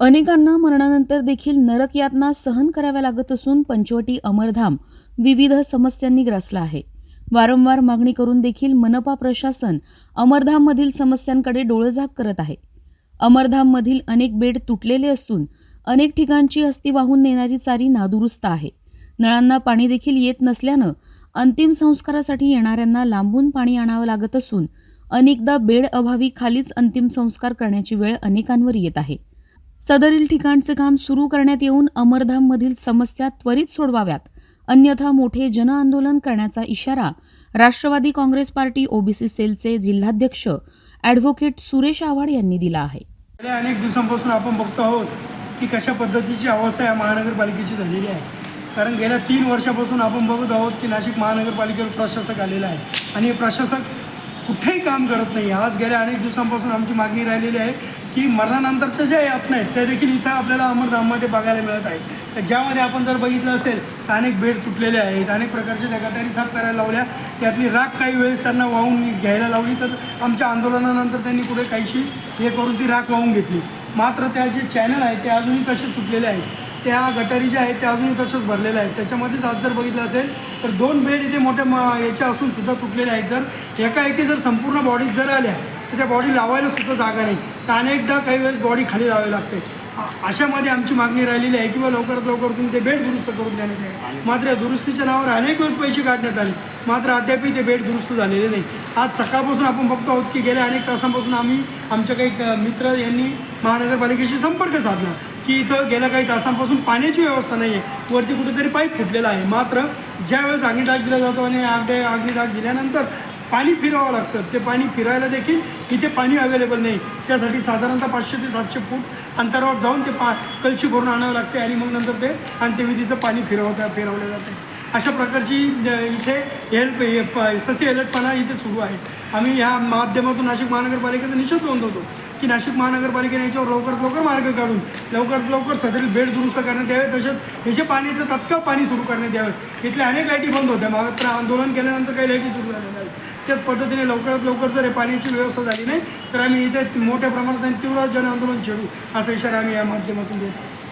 अनेकांना मरणानंतर देखील नरक यातना सहन कराव्या लागत असून पंचवटी अमरधाम विविध समस्यांनी ग्रासला आहे. वारंवार मागणी करून देखील मनपा प्रशासन अमरधाममधील समस्यांकडे डोळेझाक करत आहे. अमरधाममधील अनेक बेड तुटलेले असून अनेक ठिकाणची अस्थी वाहून नेणारी चारी नादुरुस्त आहे. नळांना पाणी देखील येत नसल्यानं अंतिम संस्कारासाठी येणाऱ्यांना लांबून पाणी आणावं लागत असून अनेकदा बेड अभावी खालीच अंतिम संस्कार करण्याची वेळ अनेकांवर येत आहे. सदरील ठिकाणचे काम सुरू करण्यात येऊन अमरधाममधील समस्या त्वरित सोडवाव्यात. अन्यथा मोठे जनआंदोलन करण्याचा इशारा राष्ट्रवादी काँग्रेस पार्टी ओबीसी सेलचे जिल्हाध्यक्ष ॲडव्होकेट सुरेश आव्हाड यांनी दिला आहे. गेल्या अनेक दिवसांपासून आपण बघतो आहोत की कशा पद्धतीची अवस्था या महानगरपालिकेची झालेली आहे. कारण गेल्या तीन वर्षापासून आपण बघत आहोत की नाशिक महानगरपालिकेवर प्रशासक आलेला आहे. आणि हे प्रशासक कुठेही काम करत नाही. आज गेल्या अनेक दिवसांपासून आमची मागणी राहिलेली आहे की मरणानंतरच्या ज्या यातना आहेत त्या देखील इथं आपल्याला अमरधाममध्ये बघायला मिळत आहे तर ज्यामध्ये आपण जर बघितलं असेल तर अनेक बेड तुटलेले आहेत अनेक प्रकारच्या त्या गटारी साफ करायला लावल्या. त्यातली राख काही वेळेस त्यांना वाहून घ्यायला लावली तर आमच्या आंदोलनानंतर त्यांनी पुढे काहीशी हे करून ती राख वाहून घेतली. मात्र त्या जे चॅनल आहेत ते अजूनही तसेच तुटलेले आहेत. त्या गटारी ज्या आहेत त्या अजूनही तशाच भरलेल्या आहेत. त्याच्यामध्येच आज जर बघितलं असेल तर दोन बेड इथे मोठ्या म याच्या असून सुद्धा तुटलेल्या आहेत. जर एकाएकी जर संपूर्ण बॉडी जर आल्या तर त्या बॉडी लावायला सुद्धा जागा नाही. तर अनेकदा काही वेळेस बॉडी खाली लावावी लागते. अशामध्ये आमची मागणी राहिलेली आहे किंवा लवकरात लवकर तुम्ही ते बेड दुरुस्त करून देण्यात आहे मात्र या दुरुस्तीच्या नावावर अनेक वेळेस पैसे काढण्यात आले. मात्र अद्यापही ते बेड दुरुस्त झालेले नाही. आज सकाळपासून आपण बघतो आहोत की गेल्या अनेक तासांपासून आम्ही आमच्या काही मित्र यांनी महानगरपालिकेशी संपर्क साधला. की इथं गेल्या काही तासांपासून पाण्याची व्यवस्था नाही आहे वरती कुठेतरी पाईप फुटलेला आहे. मात्र ज्यावेळेस अग्निडाग दिला जातो आणि अग्नि अग्निडाग दिल्यानंतर पाणी फिरावं लागतं. ते पाणी फिरायला देखील इथे पाणी अवेलेबल नाही. त्यासाठी साधारणतः पाचशे ते सातशे फूट अंतरावर जाऊन ते पा कलशी भरून आणावं लागते आणि मग नंतर ते अंत्यविधीचं पाणी फिरवता फिरवलं जाते. अशा प्रकारची इथे हेल्प हे ससी अलर्टपणा इथे सुरू आहे आम्ही ह्या माध्यमातून नाशिक महानगरपालिकेचा निषेध नोंदवतो. की नाशिक महानगरपालिकेने याच्यावर लवकरात लवकर मार्ग काढून लवकरात लवकर सदरील बेड दुरुस्त करण्यात यावे तसेच याचे पाण्याचं तत्काळ पाणी सुरू करण्यात यावे. इथल्या अनेक लाईटी बंद होत्या. मात्र आंदोलन केल्यानंतर काही लाईटी सुरू झाल्या त्याच पद्धतीने लवकरात लवकर जर पाण्याची व्यवस्था झाली नाही तर आम्ही इथे मोठ्या प्रमाणात आणि जन आंदोलन छेडू असा इशारा आम्ही या माध्यमातून देतो.